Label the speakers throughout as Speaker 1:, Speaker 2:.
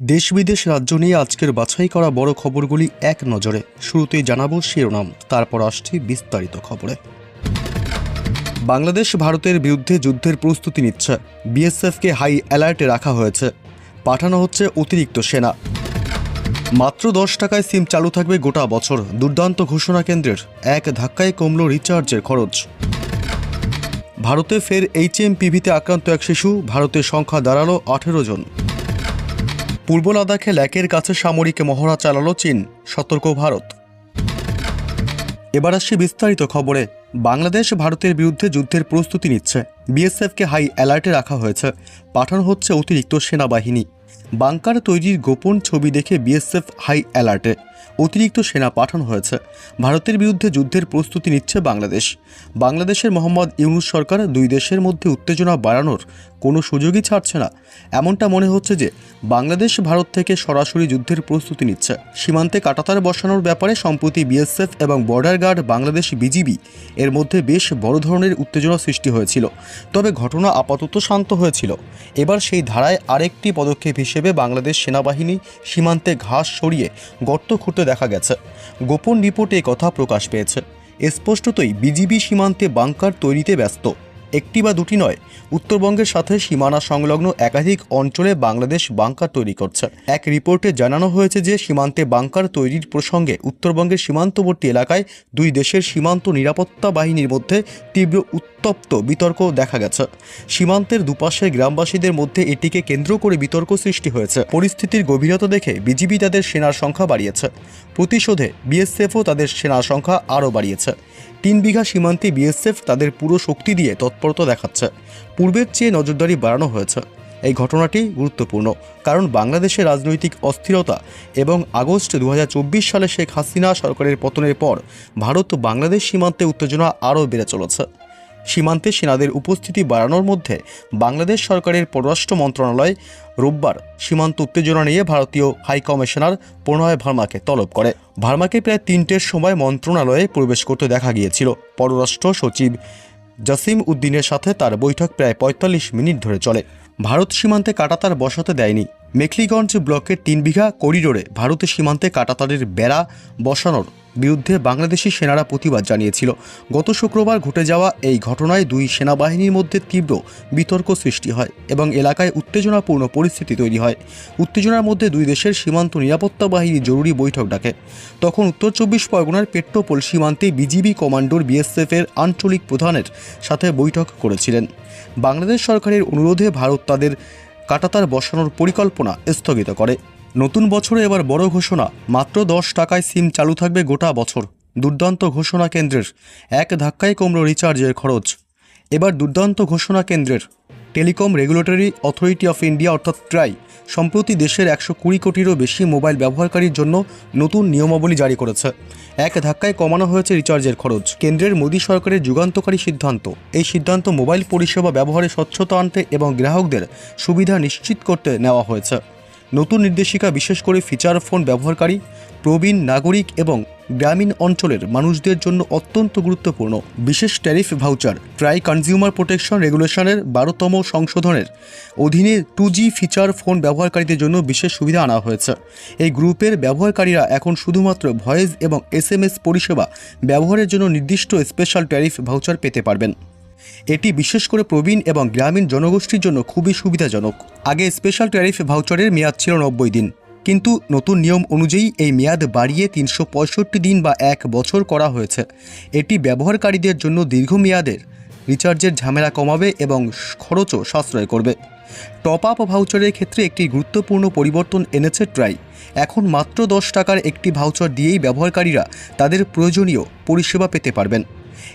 Speaker 1: দেশ বিদেশ রাজ্য নিয়ে আজকের বাছাই করা বড় খবরগুলি এক নজরে। শুরুতেই জানাব শিরোনাম, তারপর আসছি বিস্তারিত খবরে। বাংলাদেশ ভারতের বিরুদ্ধে যুদ্ধের প্রস্তুতি নিচ্ছে। বিএসএফকে হাই অ্যালার্টে রাখা হয়েছে। পাঠানো হচ্ছে অতিরিক্ত সেনা। মাত্র দশ টাকায় সিম চালু থাকবে গোটা বছর, দুর্দান্ত ঘোষণা কেন্দ্রের। এক ধাক্কায় কমল রিচার্জের খরচ। ভারতে ফের এইচএমপিভিতে আক্রান্ত এক শিশু, ভারতের সংখ্যা দাঁড়াল আঠেরো জন। পূর্ব লাদাখে ল্যাকের কাছে সামরিক মহড়া চালালো চীন, সতর্ক ভারত। এবার আসছি বিস্তারিত খবরে। বাংলাদেশ ভারতের বিরুদ্ধে যুদ্ধের প্রস্তুতি নিচ্ছে। বিএসএফকে হাই অ্যালার্টে রাখা হয়েছে। পাঠানো হচ্ছে অতিরিক্ত সেনাবাহিনী। বাংকার তৈরির গোপন ছবি দেখে বিএসএফ হাই অ্যালার্টে অতিরিক্ত সেনা পাঠানো হয়েছে। ভারতের বিরুদ্ধে যুদ্ধের প্রস্তুতি নিচ্ছে বাংলাদেশ। বাংলাদেশের মোহাম্মদ ইউনুস সরকার দুই দেশের মধ্যে উত্তেজনা বাড়ানোর কোনো সুযোগই ছাড়ছে না। এমনটা মনে হচ্ছে যে বাংলাদেশ ভারত থেকে সরাসরি যুদ্ধের প্রস্তুতি নিচ্ছে। সীমান্তে কাটাতার বসানোর ব্যাপারে সম্প্রতি বিএসএফ এবং বর্ডার গার্ড বাংলাদেশ বিজিবি এর মধ্যে বেশ বড় ধরনের উত্তেজনা সৃষ্টি হয়েছিল। তবে ঘটনা আপাতত শান্ত হয়েছিল। এবার সেই ধারায় আরেকটি পদক্ষেপ হিসেবে বাংলাদেশ সেনাবাহিনী সীমান্তে ঘাস সরিয়ে গর্ত খুঁড়তে দেখা গেছে। গোপন রিপোর্টে কথা প্রকাশ পেয়েছে। স্পষ্টতই বিজিবি সীমান্তে বাংকার তৈরিতে ব্যস্ত। একটি বা দুটি নয়, উত্তরবঙ্গের সাথে সীমানা সংলগ্ন একাধিক অঞ্চলে বাংলাদেশ বাংকার তৈরি করছে। এক রিপোর্টে জানানো হয়েছে যে, সীমান্তে বাংকার তৈরির প্রসঙ্গে উত্তরবঙ্গের সীমান্তবর্তী এলাকায় দুই দেশের সীমান্ত নিরাপত্তা বাহিনীর মধ্যে তীব্র উত্তপ্ত বিতর্ক দেখা গেছে। সীমান্তের দুপাশের গ্রামবাসীদের মধ্যে এটিকে কেন্দ্র করে বিতর্ক সৃষ্টি হয়েছে। পরিস্থিতির গভীরতা দেখে বিজিবি তাদের সেনার সংখ্যা বাড়িয়েছে। প্রতিশোধে বিএসএফও তাদের সেনার সংখ্যা আরও বাড়িয়েছে। তিন বিঘা সীমান্তে বিএসএফ তাদের পুরো শক্তি দিয়ে তৎপরতা দেখাচ্ছে। পূর্বের চেয়ে নজরদারি বাড়ানো হয়েছে। এই ঘটনাটি গুরুত্বপূর্ণ, কারণ বাংলাদেশের রাজনৈতিক অস্থিরতা এবং আগস্ট দুহাজার চব্বিশ সালে শেখ হাসিনা সরকারের পতনের পর ভারত বাংলাদেশ সীমান্তে উত্তেজনা আরও বেড়ে চলেছে। সীমান্তে সেনাদের উপস্থিতি বাড়ানোর মধ্যে বাংলাদেশ সরকারের পররাষ্ট্র মন্ত্রণালয় রোববার সীমান্ত উত্তেজনা নিয়ে ভারতীয় হাইকমিশনার প্রণয় ভার্মাকে তলব করে। ভার্মাকে প্রায় তিনটের সময় মন্ত্রণালয়ে প্রবেশ করতে দেখা গিয়েছিল। পররাষ্ট্র সচিব জাসিম উদ্দিনের সাথে তার বৈঠক প্রায় পঁয়তাল্লিশ মিনিট ধরে চলে। ভারত সীমান্তে কাটাতার বসাতে দেয়নি। মেখলিগঞ্জ ব্লকের তিন বিঘা করিডোরে ভারতের সীমান্তে কাটাতারের বেড়া বসানোর বিরুদ্ধে বাংলাদেশি সেনারা প্রতিবাদ জানিয়েছিল। গত শুক্রবার ঘটে যাওয়া এই ঘটনায় দুই সেনাবাহিনীর মধ্যে তীব্র বিতর্ক সৃষ্টি হয় এবং এলাকায় উত্তেজনাপূর্ণ পরিস্থিতি তৈরি হয়। উত্তেজনার মধ্যে দুই দেশের সীমান্ত নিরাপত্তা বাহিনী জরুরি বৈঠক ডাকে। তখন উত্তর চব্বিশ পরগনার পেট্রোপোল সীমান্তে বিজিবি কমান্ডোর বিএসএফের আঞ্চলিক প্রধানের সাথে বৈঠক করেছিলেন। বাংলাদেশ সরকারের অনুরোধে ভারত তাদের কাটাতার বসানোর পরিকল্পনা স্থগিত করে। নতুন বছরে এবার বড় ঘোষণা, মাত্র দশ টাকায় সিম চালু থাকবে গোটা বছর, দুর্দান্ত ঘোষণা কেন্দ্রের। এক ধাক্কায় কমল রিচার্জের খরচ। এবার দুর্দান্ত ঘোষণা কেন্দ্রের। Telecom regulatory authority of India অর্থাৎ ট্রাই, সম্প্রতি দেশের একশো কুড়ি কোটিরও বেশি মোবাইল ব্যবহারকারীর জন্য নতুন নিয়মাবলী জারি করেছে। এক ধাক্কায় কমানো হয়েছে রিচার্জের খরচ। কেন্দ্রের মোদী সরকারের যুগান্তকারী সিদ্ধান্ত। এই সিদ্ধান্ত মোবাইল পরিষেবা ব্যবহারে স্বচ্ছতা আনতে এবং গ্রাহকদের সুবিধা নিশ্চিত করতে নেওয়া হয়েছে। নতুন নির্দেশিকা বিশেষ করে ফিচার ফোন ব্যবহারকারী, প্রবীণ নাগরিক এবং গ্রামীণ অঞ্চলের মানুষদের জন্য অত্যন্ত গুরুত্বপূর্ণ। বিশেষ tariff voucher TRAI consumer protection রেগুলেশনের বারোতম সংশোধনের অধীনে টু ফিচার ফোন ব্যবহারকারীদের জন্য বিশেষ সুবিধা আনা হয়েছে। এই গ্রুপের ব্যবহারকারীরা এখন শুধুমাত্র ভয়েস এবং এস পরিষেবা ব্যবহারের জন্য নির্দিষ্ট স্পেশাল ট্যারিফ ভাউচার পেতে পারবেন। এটি বিশেষ করে প্রবীণ এবং গ্রামীণ জনগোষ্ঠীর জন্য খুবই সুবিধাজনক। আগে স্পেশাল ট্যারিফ ভাউচারের মেয়াদ ছিল নব্বই দিন। কিন্তু নতুন নিয়ম অনুযায়ী এই মেয়াদ বাড়িয়ে তিনশো পঁয়ষট্টি দিন বা এক বছর করা হয়েছে। এটি ব্যবহারকারীদের জন্য দীর্ঘমেয়াদের রিচার্জের ঝামেলা কমাবে এবং খরচও সাশ্রয় করবে। টপ আপ ভাউচারের ক্ষেত্রে একটি গুরুত্বপূর্ণ পরিবর্তন এনেছে ট্রাই। এখন মাত্র দশ টাকার একটি ভাউচার দিয়েই ব্যবহারকারীরা তাদের প্রয়োজনীয় পরিষেবা পেতে পারবেন।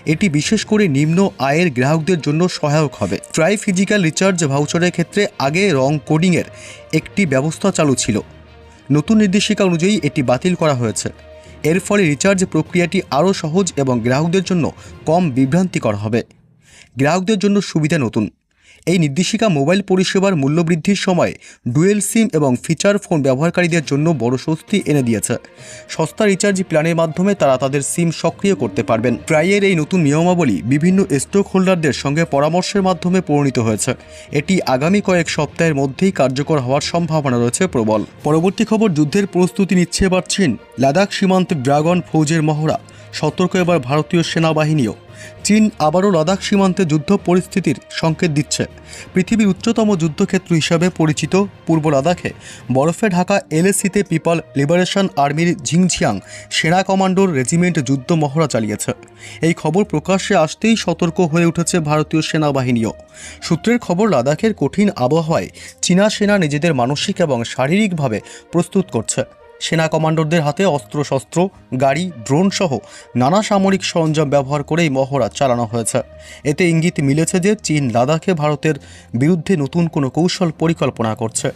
Speaker 1: এটি বিশেষ করে নিম্ন আয়ের গ্রাহকদের জন্য সহায়ক হবে। ট্রাই ফিজিক্যাল রিচার্জ ভাউচারের ক্ষেত্রে আগে রং কোডিংয়ের একটি ব্যবস্থা চালু ছিল। নতুন নির্দেশিকা অনুযায়ী এটি বাতিল করা হয়েছে। এর ফলে রিচার্জ প্রক্রিয়াটি আরও সহজ এবং গ্রাহকদের জন্য কম বিভ্রান্তিকর হবে। গ্রাহকদের জন্য সুবিধা নতুন। এই নির্দেশিকা মোবাইল পরিষেবার মূল্যবৃদ্ধির সময় ডুয়েল সিম এবং ফিচার ফোন ব্যবহারকারীদের জন্য বড় স্বস্তি এনে দিয়েছে। সস্তা রিচার্জ প্ল্যানের মাধ্যমে তারা তাদের সিম সক্রিয় করতে পারবেন। প্রায়ের এই নতুন নিয়মাবলী বিভিন্ন স্টক হোল্ডারদের সঙ্গে পরামর্শের মাধ্যমে পরিণত হয়েছে। এটি আগামী কয়েক সপ্তাহের মধ্যেই কার্যকর হওয়ার সম্ভাবনা রয়েছে প্রবল। পরবর্তী খবর, যুদ্ধের প্রস্তুতি নিচ্ছে এবার চীন। লাদাখ সীমান্তে ড্রাগন ফৌজের মহড়া। সতর্ক এবার ভারতীয় সেনাবাহিনীও। চীন আবারও লাদাখ সীমান্তে যুদ্ধ পরিস্থিতির সংকেত দিচ্ছে। পৃথিবীর উচ্চতম যুদ্ধক্ষেত্র হিসাবে পরিচিত পূর্ব লাদাখে বরফে ঢাকা এলএসিতে পিপল লিবারেশন আর্মির ঝিংঝিয়াং সেনা কমান্ডোর রেজিমেন্ট যুদ্ধ মহড়া চালিয়েছে। এই খবর প্রকাশ্যে আসতেই সতর্ক হয়ে উঠেছে ভারতীয় সেনাবাহিনীও। সূত্রের খবর, লাদাখের কঠিন আবহাওয়ায় চীনা সেনা নিজেদের মানসিক এবং শারীরিকভাবে প্রস্তুত করছে। সেনা কমান্ডোদের হাতে অস্ত্রশস্ত্র গাড়ি, ড্রোন সহ নানা সামরিক সরঞ্জাম ব্যবহার করেই মহড়া চালানো হয়েছে। এতে ইঙ্গিত মিলেছে যে চীন লাদাখে ভারতের বিরুদ্ধে নতুন কোনো কৌশল পরিকল্পনা করছে।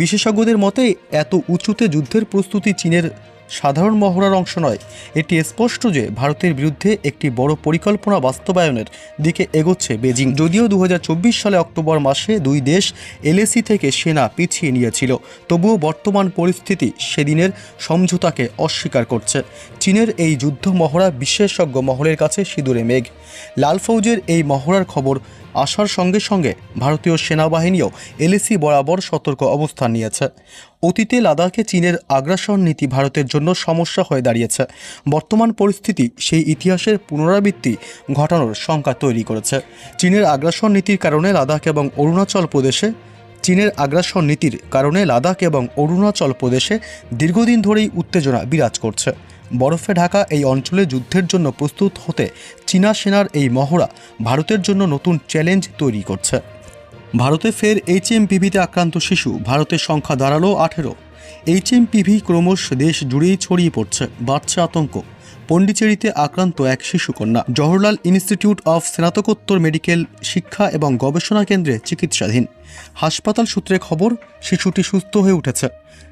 Speaker 1: বিশেষজ্ঞদের মতে, এত উঁচুতে যুদ্ধের প্রস্তুতি চীনের সাধারণ মহড়ার অংশ নয়। এটি স্পষ্ট যে ভারতের বিরুদ্ধে একটি বড় পরিকল্পনা বাস্তবায়নের দিকে এগোচ্ছে বেজিং। যদিও দু হাজার চব্বিশ সালে অক্টোবর মাসে দুই দেশ এলএসি থেকে সেনা পিছিয়ে নিয়েছিল, তবুও বর্তমান পরিস্থিতি সেদিনের সমঝোতাকে অস্বীকার করছে। চীনের এই যুদ্ধ মহড়া বিশেষজ্ঞ মহলের কাছে সিঁদুরে মেঘ। লাল ফৌজের এই মহড়ার খবর আসার সঙ্গে সঙ্গে ভারতীয় সেনাবাহিনীও এলএসি বরাবর সতর্ক অবস্থান নিয়েছে। অতীতে লাদাখে চীনের আগ্রাসন নীতি ভারতের জন্য সমস্যা হয়ে দাঁড়িয়েছে। বর্তমান পরিস্থিতি সেই ইতিহাসের পুনরাবৃত্তি ঘটানোর শঙ্কা তৈরি করেছে। চীনের আগ্রাসন নীতির কারণে লাদাখ এবং অরুণাচল প্রদেশে চীনের আগ্রাসন নীতির কারণে লাদাখ এবং অরুণাচল প্রদেশে দীর্ঘদিন ধরেই উত্তেজনা বিরাজ করছে। বরফে ঢাকা এই অঞ্চলে যুদ্ধের জন্য প্রস্তুত হতে চীনা সেনার এই মহড়া ভারতের জন্য নতুন চ্যালেঞ্জ তৈরি করছে। ভারতে ফের এইচ এইচএমপিভিতে আক্রান্ত শিশু, ভারতের সংখ্যা দাঁড়াল আঠেরো। এইচ এইচএমপিভি ক্রমশ দেশ জুড়েই ছড়িয়ে পড়ছে, বাড়ছে আতঙ্ক। পণ্ডিচেরিতে আক্রান্ত এক শিশুকন্যা। জওহরলাল ইনস্টিটিউট অফ স্নাতকোত্তর মেডিকেল শিক্ষা এবং গবেষণা কেন্দ্রে চিকিৎসাধীন। হাসপাতাল সূত্রে খবর, শিশুটি সুস্থ হয়ে উঠেছে।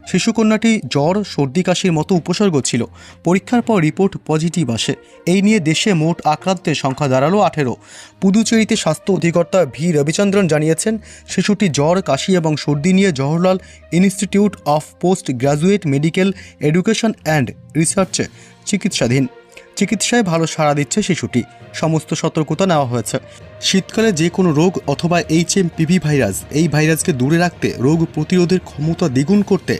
Speaker 1: শিশুকন্যাটি জ্বর, সর্দি কাশির মতো উপসর্গ ছিল। পরীক্ষার পর রিপোর্ট পজিটিভ আসে। এই নিয়ে দেশে মোট আক্রান্তের সংখ্যা দাঁড়াল আঠেরো। পুদুচেরিতে স্বাস্থ্য অধিকর্তা ভি. রবিচন্দ্রন জানিয়েছেন, শিশুটি জ্বর, কাশি এবং সর্দি নিয়ে Jawaharlal institute of post graduate medical education and রিসার্চে চিকিৎসাধীন। চিকিৎসায় ভালো সাড়া দিচ্ছে শিশুটি। সমস্ত সতর্কতা নেওয়া হয়েছে। শীতকালে যে কোনো রোগ অথবা এইচ এম পিভি ভাইরাস, এই ভাইরাসকে দূরে রাখতে রোগ প্রতিরোধের ক্ষমতা দ্বিগুণ করতে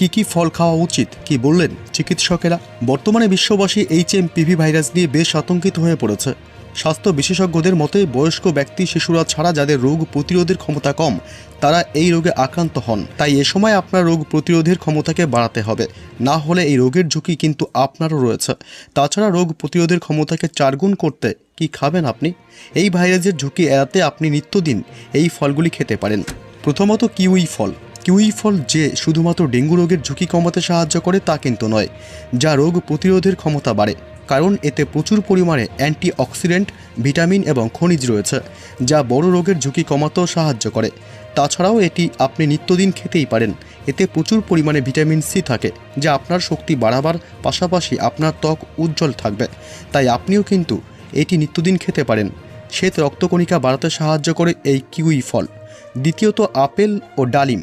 Speaker 1: কি কি ফল খাওয়া উচিত, কি বললেন চিকিৎসকেরা? বর্তমানে বিশ্ববাসী এইচএমপিভি ভাইরাস নিয়ে বেশ আতঙ্কিত হয়ে পড়েছে। স্বাস্থ্য বিশেষজ্ঞদের মতে, বয়স্ক ব্যক্তি, শিশুরা ছাড়া যাদের রোগ প্রতিরোধের ক্ষমতা কম, তারা এই রোগে আক্রান্ত হন। তাই এ সময় আপনার রোগ প্রতিরোধের ক্ষমতাকে বাড়াতে হবে। না হলে এই রোগের ঝুঁকি কিন্তু আপনারও রয়েছে। তাছাড়া রোগ প্রতিরোধের ক্ষমতাকে চারগুণ করতে কি খাবেন আপনি? এই ভাইরাসের ঝুঁকি এড়াতে আপনি নিত্যদিন এই ফলগুলি খেতে পারেন। প্রথমত কিউই ফল। কিউই ফল যে শুধুমাত্র ডেঙ্গু রোগের ঝুঁকি কমাতে সাহায্য করে তা কিন্তু নয়, যা রোগ প্রতিরোধের ক্ষমতা বাড়ে, কারণ এতে প্রচুর পরিমাণে অ্যান্টিঅক্সিডেন্ট, ভিটামিন এবং খনিজ রয়েছে, যা বড় রোগের ঝুঁকি কমাতেও সাহায্য করে। তাছাড়াও এটি আপনি নিত্যদিন খেতেই পারেন, এতে প্রচুর পরিমাণে ভিটামিন সি থাকে, যা আপনার শক্তি বাড়াবার পাশাপাশি আপনার ত্বক উজ্জ্বল থাকবে। তাই আপনিও কিন্তু এটি নিত্যদিন খেতে পারেন। শ্বেত রক্তকণিকা বাড়াতে সাহায্য করে এই কিউই ফল। দ্বিতীয়ত আপেল ও ডালিম।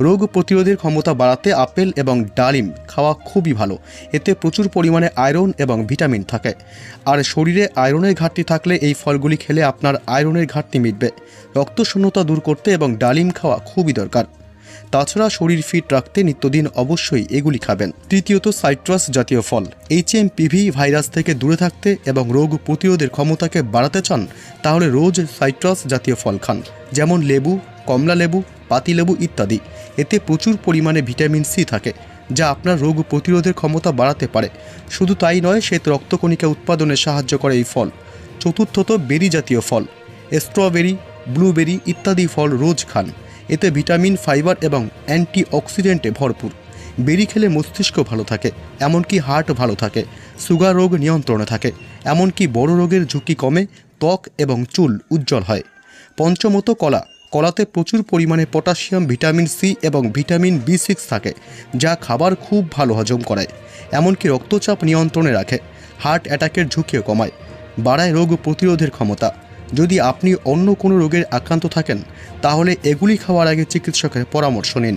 Speaker 1: রোগ প্রতিরোধের ক্ষমতা বাড়াতে আপেল এবং ডালিম খাওয়া খুবই ভালো। এতে প্রচুর পরিমাণে আয়রন এবং ভিটামিন থাকে। আর শরীরে আয়রনের ঘাটতি থাকলে এই ফলগুলি খেলে আপনার আয়রনের ঘাটতি মিটবে। রক্তশূন্যতা দূর করতে এবং ডালিম খাওয়া খুবই দরকার। তাছাড়া শরীর ফিট রাখতে নিত্যদিন অবশ্যই এগুলি খাবেন। তৃতীয়ত সাইট্রাস জাতীয় ফল। এইচ এম এইচএমপিভি ভাইরাস থেকে দূরে থাকতে এবং রোগ প্রতিরোধের ক্ষমতাকে বাড়াতে চান, তাহলে রোজ সাইট্রাস জাতীয় ফল খান। যেমন লেবু, কমলা লেবু পাতিলেবু ইত্যাদি। এতে প্রচুর পরিমাণে ভিটামিন সি থাকে, যা আপনার রোগ প্রতিরোধের ক্ষমতা বাড়াতে পারে। শুধু তাই নয়, শ্বেত রক্তকণিকা উৎপাদনে সাহায্য করে এই ফল। চতুর্থত, বেরি জাতীয় ফল। স্ট্রবেরি, ব্লুবেরি ইত্যাদি ফল রোজ খান। এতে ভিটামিন, ফাইবার এবং অ্যান্টি অক্সিডেন্টে ভরপুর। বেরি খেলে মস্তিষ্ক ভালো থাকে, এমনকি হার্ট ভালো থাকে, সুগার রোগ নিয়ন্ত্রণে থাকে, এমনকি বড় রোগের ঝুঁকি কমে ত্বক এবং চুল উজ্জ্বল হয়। পঞ্চমত, কলা। কলাতে প্রচুর পরিমাণে পটাশিয়াম, ভিটামিন সি এবং ভিটামিন বি সিক্স থাকে, যা খাবার খুব ভালো হজম করায় এমনকি রক্তচাপ নিয়ন্ত্রণে রাখে, হার্ট অ্যাটাকের ঝুঁকিও কমায়, বাড়ায় রোগ প্রতিরোধের ক্ষমতা। যদি আপনি অন্য কোনো রোগের আক্রান্ত থাকেন, তাহলে এগুলি খাওয়ার আগে চিকিৎসকের পরামর্শ নিন।